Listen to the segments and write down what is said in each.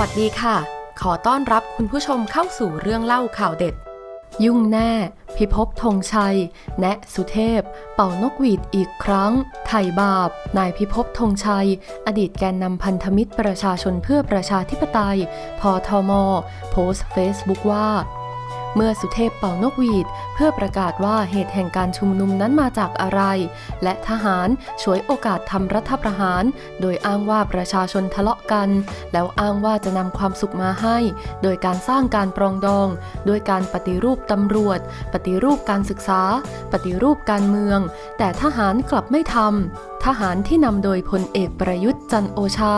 วัสดีค่ะ ขอต้อนรับคุณผู้ชมเข้าสู่เรื่องเล่าข่าวเด็ด ยุ่งแน่ พิภพธงชัย แนะสุเทพ เป่านกหวีดอีกครั้ง ไถ่บาป นายพิภพธงชัย อดีตแกนนำพันธมิตรประชาชนเพื่อประชาธิปไตย พอทมอโพสเฟซบุ๊กว่า เมื่อสุเทพเป่านกหวีด เพื่อประกาศว่าเหตุแห่งการชุมนุมนั้นมาจากอะไร และทหารฉวยโอกาสทำรัฐประหาร โดยอ้างว่าประชาชนทะเลาะกัน แล้วอ้างว่าจะนำความสุขมาให้ โดยการสร้างการปรองดอง โดยการปฏิรูปตำรวจ ปฏิรูปการศึกษา ปฏิรูปการเมือง แต่ทหารกลับไม่ทำ ทหารที่นำโดยพลเอกประยุทธ์จันโอชา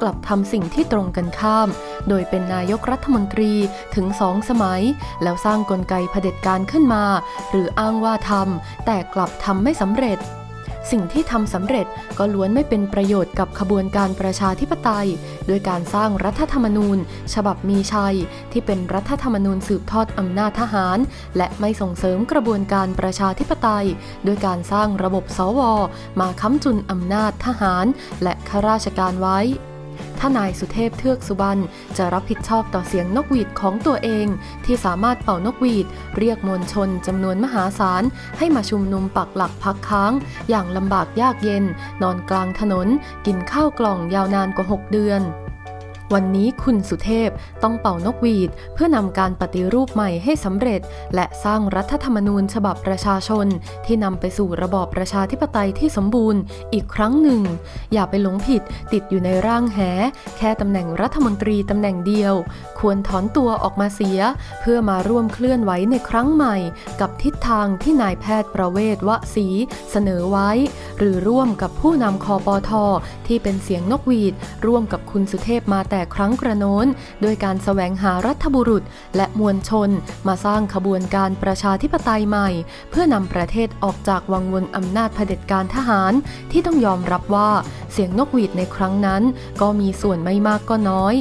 กลับทำสิ่งที่ตรงกันข้าม โดยเป็นนายกรัฐมนตรีถึงสองสมัย แล้วสร้างกลไกเผด็จการขึ้นมา หรืออ้างว่าทำแต่กลับทำไม่สำเร็จ สิ่งที่ทำสำเร็จก็ล้วนไม่เป็นประโยชน์กับขบวนการประชาธิปไตย โดยการสร้างรัฐธรรมนูญ ฉบับมีชัย ที่เป็นรัฐธรรมนูญสืบทอดอำนาจทหาร และไม่ส่งเสริมกระบวนการประชาธิปไตย โดยการสร้างระบบสว มาค้ำจุนอำนาจทหาร และข้าราชการไว้ ถ้านายสุเทพเทือกสุบรรณจะรับผิดชอบต่อเสียงนกหวีดของตัวเอง ที่สามารถเป่านกหวีด เรียกมวลชนจำนวนมหาศาล ให้มาชุมนุมปักหลักพักค้าง อย่างลำบากยากเย็น นอนกลางถนน กินข้าวกล่องยาวนานกว่า 6 เดือน วันนี้คุณสุเทพต้องเป่านกหวีด เพื่อนำการปฏิรูปใหม่ให้สำเร็จ และสร้างรัฐธรรมนูญฉบับประชาชน ที่นำไปสู่ระบอบประชาธิปไตยที่สมบูรณ์อีกครั้งหนึ่ง อย่าไปหลงผิดติดอยู่ในร่างแห แค่ตำแหน่งรัฐมนตรีตำแหน่งเดียว ควรถอนตัวออกมาเสีย เพื่อมาร่วมเคลื่อนไหวในครั้งใหม่ กับทิศทางที่นายแพทย์ประเวศวสีเสนอไว้ หรือร่วมกับผู้นำคอปอทอที่เป็นเสียงนกหวีด ร่วมกับคุณสุเทพมาแต่แต่ครั้งกระโน้นโดยการแสวงหารัฐบุรุษ และมวลชนมาสร้างขบวนการประชาธิปไตยใหม่ เพื่อนำประเทศออกจากวังวนอำนาจเผด็จการทหาร ที่ต้องยอมรับว่าเสียงนกหวีดในครั้งนั้น ก็มีส่วนไม่มากก็น้อย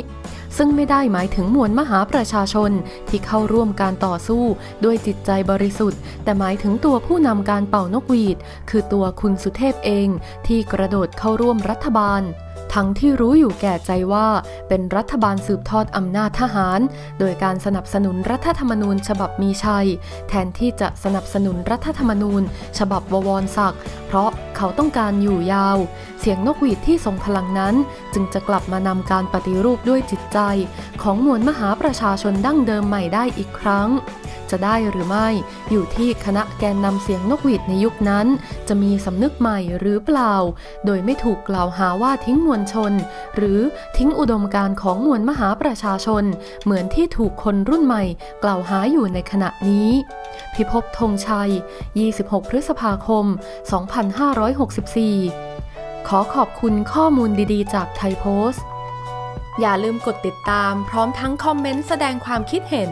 ซึ่งไม่ได้หมายถึงมวลมหาประชาชนที่เข้าร่วมการต่อสู้ด้วยจิตใจบริสุทธิ์ แต่หมายถึงตัวผู้นำการเป่านกหวีด คือตัวคุณสุเทพเองที่กระโดดเข้าร่วมรัฐบาล ทั้งที่รู้อยู่แก่ใจว่าเป็นรัฐบาลสืบทอดอำนาจทหาร โดยการสนับสนุนรัฐธรรมนูญฉบับมีชัย แทนที่จะสนับสนุนรัฐธรรมนูญ ฉบับบวรศักดิ์เพราะเขาต้องการอยู่ยาว เสียงนกหวีดที่ทรงพลังนั้น จึงจะกลับมานำการปฏิรูปด้วยจิตใจ ของมวลมหาประชาชนดั้งเดิมใหม่ได้อีกครั้ง จะได้หรือไม่อยู่ที่คณะแกนนำเสียงนกหวีดในยุคนั้น จะมีสำนึกใหม่หรือเปล่า โดยไม่ถูกกล่าวหาว่าทิ้งมวลชน หรือทิ้งอุดมการของมวลมหาประชาชน เหมือนที่ถูกคนรุ่นใหม่กล่าวหาอยู่ในขณะนี้ พิภพธงชัย 26 พฤษภาคม 2564 ขอขอบคุณข้อมูลดีๆ จากไทยโพสต์อย่าลืมกดติดตามพร้อมทั้งคอมเมนต์แสดงความคิดเห็น